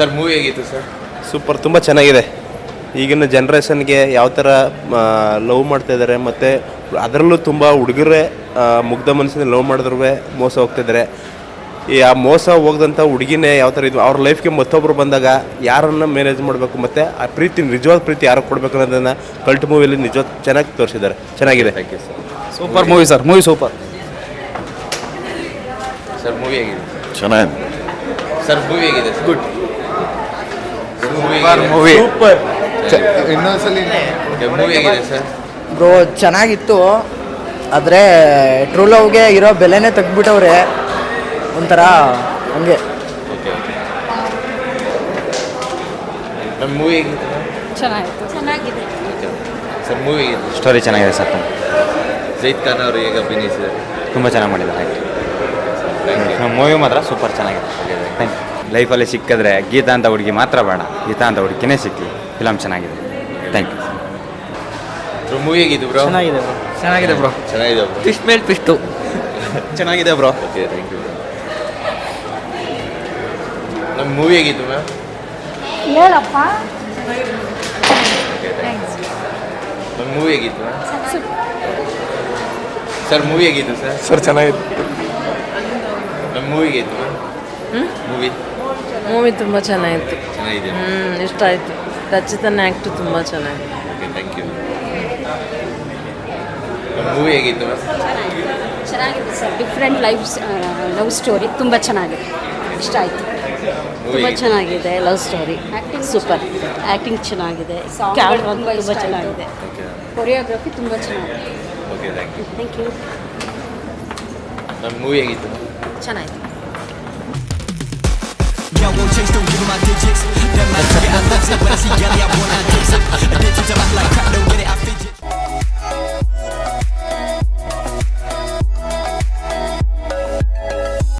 Sir movie ಹೇಗಿತ್ತು sir? Super ತುಂಬ ಚೆನ್ನಾಗಿದೆ. ಈಗಿನ ಜನ್ರೇಷನ್ಗೆ ಯಾವ ಥರ ಲವ್ ಮಾಡ್ತಾ ಇದ್ದಾರೆ ಮತ್ತು ಅದರಲ್ಲೂ ತುಂಬ ಹುಡುಗರೇ ಮುಗ್ಧ ಮನಸ್ಸಿನ ಲವ್ ಮಾಡಿದ್ರೂ ಮೋಸ ಹೋಗ್ತಿದ್ದಾರೆ ಈ ಆ ಮೋಸ ಹೋಗ್ದಂಥ ಹುಡುಗಿನೇ ಯಾವ ಥರ ಇದು ಅವ್ರ ಲೈಫ್ಗೆ ಮತ್ತೊಬ್ಬರು ಬಂದಾಗ ಯಾರನ್ನು ಮ್ಯಾನೇಜ್ ಮಾಡಬೇಕು ಮತ್ತು ಆ ಪ್ರೀತಿ ನಿಜವಾದ ಪ್ರೀತಿ ಯಾರಿಗೆ ಕೊಡಬೇಕು ಅನ್ನೋದನ್ನು ಕಲ್ಟ್ ಮೂವಿಯಲ್ಲಿ ನಿಜವಾದ ಚೆನ್ನಾಗಿ ತೋರಿಸಿದ್ದಾರೆ. ಚೆನ್ನಾಗಿದೆ. Thank you sir super movie sir movie super sir movie ಹೇಗಿದೆ? ಚೆನ್ನಾಗಿದೆ. ಸರ್ ಮೂವಿ ಹೇಗಿದೆ? ಗುಡ್ ಮೂವಿ ಮೂವಿ ಹೇಗಿದೆ? ಸರ್ ಬ್ರೋ ಚೆನ್ನಾಗಿತ್ತು. ಆದರೆ ಟ್ರೂ ಲವ್ಗೆ ಇರೋ ಬೆಲೆನೇ ತೆಗ್ದುಬಿಟ್ಟವ್ರೆ. ಒಂಥರ ಹಂಗೆ. ಓಕೆ ಓಕೆ ನಮ್ಮ ಮೂವಿ ಚೆನ್ನಾಗಿತ್ತು. ಚೆನ್ನಾಗಿದೆ. ಸರ್ ಮೂವಿ ಸ್ಟೋರಿ ಚೆನ್ನಾಗಿದೆ ಸರ್ ಜೈದ್ ಖಾನ್ ಅವರು ಈಗ ಅಭಿನಯಿಸಿದ್ದಾರೆ ತುಂಬ ಚೆನ್ನಾಗಿ ಮಾಡಿದ್ದಾರೆ ಥ್ಯಾಂಕ್ ಯು ಮೂವಿ ಮಾತ್ರ ಸೂಪರ್ ಚೆನ್ನಾಗಿದೆ. ಲೈಫಲ್ಲಿ ಸಿಕ್ಕಿದ್ರೆ ಗೀತಾ ಅಂತ ಹುಡುಗಿ ಮಾತ್ರ ಬೇಡ. ಗೀತಾ ಅಂತ ಹುಡುಗಿನೇ ಸಿಕ್ಕಲಿ ಫಿಲಮ್ ಚೆನ್ನಾಗಿದೆ. ಥ್ಯಾಂಕ್ ಯು ಬ್ರೋ ಮೂವಿ ಹೇಗಿತ್ತು ಬ್ರೋ? ಚೆನ್ನಾಗಿದೆ ಬ್ರೋ. ಚೆನ್ನಾಗಿದೆ ಬ್ರೋ. ಚೆನ್ನಾಗಿದೆ ಬ್ರೋ. ಫಿಶ್ ಮೇಲ್ ಫಿಸ್ಟು ಚೆನ್ನಾಗಿದೆ ಬ್ರೋ. ಓಕೆ ಥ್ಯಾಂಕ್ ಯು ನಮ್ಮ ಮೂವಿ ಹೇಗಿತ್ತು ಮ್ಯಾಮ್? ಹೇಳಪ್ಪ. ನಮ್ಮ ಮೂವಿ ಹೇಗಿತ್ತು ಮ್ಯಾಮ್? ಸರ್ ಮೂವಿ ಹೇಗಿತ್ತು ಸರ್ ಸರ್ ಚೆನ್ನಾಗಿತ್ತು ನಮ್ಮ ಮೂವಿ ಹೇಗಿತ್ತು ಮ್ಯಾಮ್? ಮೂವಿ ಮೂವಿ ತುಂಬ ಚೆನ್ನಾಗಿತ್ತು. ಚೆನ್ನಾಗಿದೆ. ಹ್ಞೂ ಇಷ್ಟ ಆಯಿತು. ರಚಿತನ ಆ್ಯಕ್ಟು ತುಂಬ ಚೆನ್ನಾಗಿದೆ ಓಕೆ ಥ್ಯಾಂಕ್ ಯು ಮೂವಿ ಹೇಗಿತ್ತು ಚೆನ್ನಾಗಿತ್ತು ಚೆನ್ನಾಗಿದೆ. Sir. Different life love story ತುಂಬ ಚೆನ್ನಾಗಿದೆ. ಇಷ್ಟ ಆಯಿತು. ಮೂವಿ ತುಂಬ ಚೆನ್ನಾಗಿದೆ ಲವ್ ಸ್ಟೋರಿ ಸೂಪರ್ ಆ್ಯಕ್ಟಿಂಗ್ ಚೆನ್ನಾಗಿದೆ. ಕ್ಯಾಮ್ರಾ ತುಂಬ ಚೆನ್ನಾಗಿದೆ. ಓಕೆ ಕೊರಿಯೋಗ್ರಫಿ ತುಂಬ ಚೆನ್ನಾಗಿದೆ. Okay thank you thank you ನಮ್ಮ ಮೂವಿ ಹೇಗಿತ್ತು ಚೆನ್ನಾಗಿತ್ತು my digits. Then my nigga, I lives it. When I see Gally, I wanna dips it. Addicted to my life, crap, don't get it. I feel